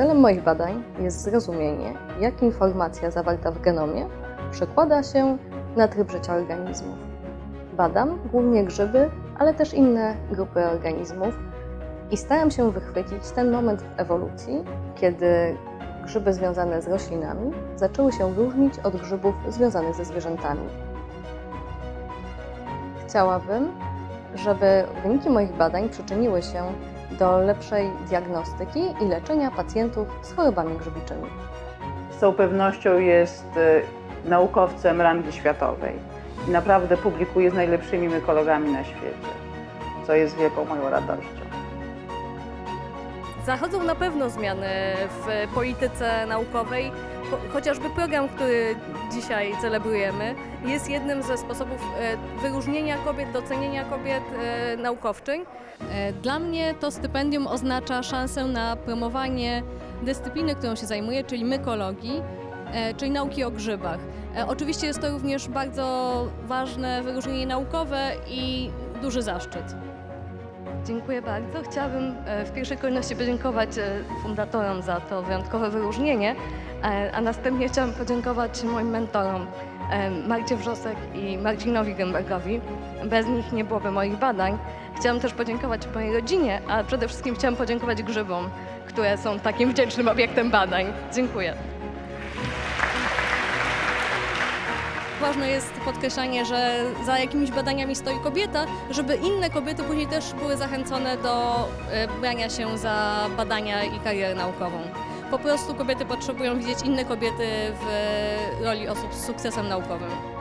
Celem moich badań jest zrozumienie, jak informacja zawarta w genomie przekłada się na tryb życia organizmów. Badam głównie grzyby, ale też inne grupy organizmów i staram się wychwycić ten moment w ewolucji, kiedy grzyby związane z roślinami zaczęły się różnić od grzybów związanych ze zwierzętami. Chciałabym, żeby wyniki moich badań przyczyniły się do lepszej diagnostyki i leczenia pacjentów z chorobami grzybiczymi. Z całą pewnością jest e, naukowcem rangi światowej i naprawdę publikuje z najlepszymi mykologami na świecie, co jest wielką moją radością. Zachodzą na pewno zmiany w polityce naukowej. Cho- Chociażby program, który dzisiaj celebrujemy, jest jednym ze sposobów e, wyróżnienia kobiet, docenienia kobiet e, naukowczyń. E, Dla mnie to stypendium oznacza szansę na promowanie dyscypliny, którą się zajmuję, czyli mykologii, czyli nauki o grzybach. Oczywiście jest to również bardzo ważne wyróżnienie naukowe i duży zaszczyt. Dziękuję bardzo. Chciałabym e, w pierwszej kolejności podziękować e, fundatorom za to wyjątkowe wyróżnienie, e, a następnie chciałabym podziękować moim mentorom Marcie Wrzosek i Marcinowi Gębergowi. Bez nich nie byłoby moich badań. Chciałam też podziękować mojej rodzinie, a przede wszystkim chciałam podziękować grzybom, które są takim wdzięcznym obiektem badań. Dziękuję. Ważne jest podkreślanie, że za jakimiś badaniami stoi kobieta, żeby inne kobiety później też były zachęcone do e, brania się za badania i karierę naukową. Po prostu kobiety potrzebują widzieć inne kobiety w roli osób z sukcesem naukowym.